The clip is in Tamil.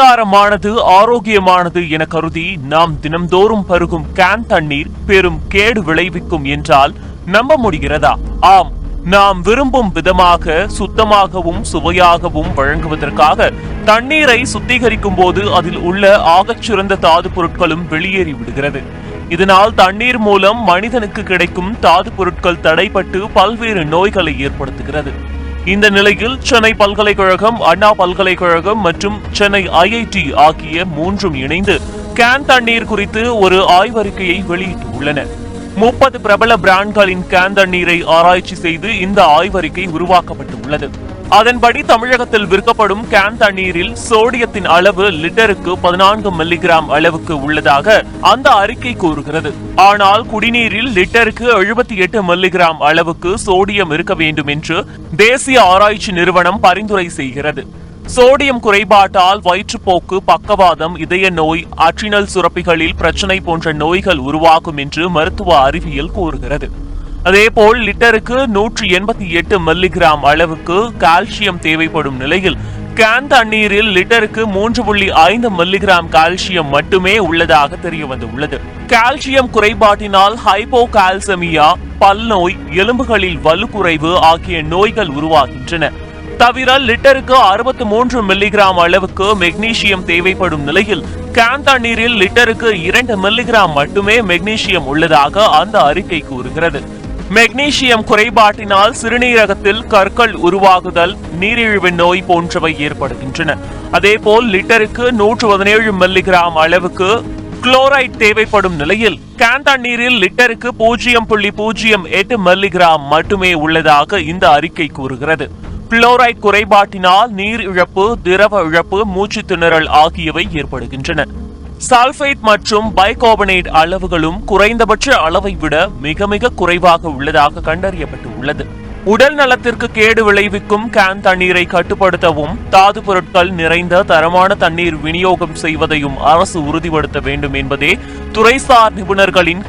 சுகாதாரமானது ஆரோக்கியமானது என கருதி நாம் தினம்தோறும் பருகும் கேன் தண்ணீர் பெரும் கேடு விளைவிக்கும் என்றால் நம்ப முடிகிறதா? ஆம். நாம் விரும்பும் விதமாக சுத்தமாகவும் சுவையாகவும் வழங்குவதற்காக தண்ணீரை சுத்திகரிக்கும் போது அதில் உள்ள ஆகச்சிறந்த தாது பொருட்களும் வெளியேறி விடுகிறது. இதனால் தண்ணீர் மூலம் மனிதனுக்கு கிடைக்கும் தாது பொருட்கள் தடைப்பட்டு பல்வேறு நோய்களை ஏற்படுத்துகிறது. இந்த நிலையில் சென்னை பல்கலைக்கழகம் அண்ணா பல்கலைக்கழகம் மற்றும் சென்னை ஐஐடி ஆகிய மூன்றும் இணைந்து கேன் தண்ணீர் குறித்து ஒரு ஆய்வறிக்கையை வெளியிட்டுள்ளன. முப்பது பிரபல பிராண்ட்களின் கேன் தண்ணீரை ஆராய்ச்சி செய்து இந்த ஆய்வறிக்கை உருவாக்கப்பட்டுள்ளது. அதன்படி தமிழகத்தில் விற்கப்படும் கேன் தண்ணீரில் சோடியத்தின் அளவு லிட்டருக்கு பதினான்கு மில்லிகிராம் அளவுக்கு உள்ளதாக அந்த அறிக்கை கூறுகிறது. ஆனால் குடிநீரில் லிட்டருக்கு எழுபத்தி எட்டு மில்லிகிராம் அளவுக்கு சோடியம் இருக்க வேண்டும் என்று தேசிய ஆராய்ச்சி நிறுவனம் பரிந்துரை செய்கிறது. சோடியம் குறைபாட்டால் வயிற்றுப்போக்கு பக்கவாதம் இதய நோய் அற்றினல் சுரப்பிகளில் பிரச்சனை போன்ற நோய்கள் உருவாகும் என்று மருத்துவ அறிவியல் கூறுகிறது. அதேபோல் லிட்டருக்கு நூற்றி எண்பத்தி எட்டு மில்லிகிராம் அளவுக்கு கால்சியம் தேவைப்படும் நிலையில் கேன் தண்ணீரில் லிட்டருக்கு மூன்று புள்ளி ஐந்து மில்லிகிராம் கால்சியம் மட்டுமே உள்ளதாக தெரிய வந்துள்ளது கால்சியம் குறைபாட்டினால் ஹைபோகால்சமியா பல்நோய் எலும்புகளில் வலுக்குறைவு ஆகிய நோய்கள் உருவாகின்றன. தவிர லிட்டருக்கு அறுபத்தி மூன்று மில்லிகிராம் அளவுக்கு மெக்னீசியம் தேவைப்படும் நிலையில் கேன் தண்ணீரில் லிட்டருக்கு இரண்டு மில்லிகிராம் மட்டுமே மெக்னீசியம் உள்ளதாக அந்த அறிக்கை கூறுகிறது. மெக்னீசியம் குறைபாட்டினால் சிறுநீரகத்தில் கற்கள் உருவாகுதல் நீரிழிவு நோய் போன்றவை ஏற்படுகின்றன. அதேபோல் லிட்டருக்கு நூற்று பதினேழு மில்லிகிராம் அளவுக்கு குளோரைட் தேவைப்படும் நிலையில் கேன் நீரில் லிட்டருக்கு பூஜ்ஜியம் புள்ளி பூஜ்ஜியம் எட்டு மில்லிகிராம் மட்டுமே உள்ளதாக இந்த அறிக்கை கூறுகிறது. புளோரைட் குறைபாட்டினால் நீர் இழப்பு திரவ இழப்பு மூச்சு திணறல் ஆகியவை ஏற்படுகின்றன. சல்பேட் மற்றும் பைகார்பனேட் அளவுகளும் குறைந்தபட்ச அளவை விட மிக மிக குறைவாக உள்ளதாக கண்டறியப்பட்டு உள்ளது உடல் நலத்திற்கு கேடு விளைவிக்கும் கேன் தண்ணீரை கட்டுப்படுத்தவும் தாது பொருட்கள் நிறைந்த தரமான தண்ணீர் விநியோகம் செய்வதையும் அரசு உறுதிப்படுத்த வேண்டும் என்பதே துறைசார் நிபுணர்களின்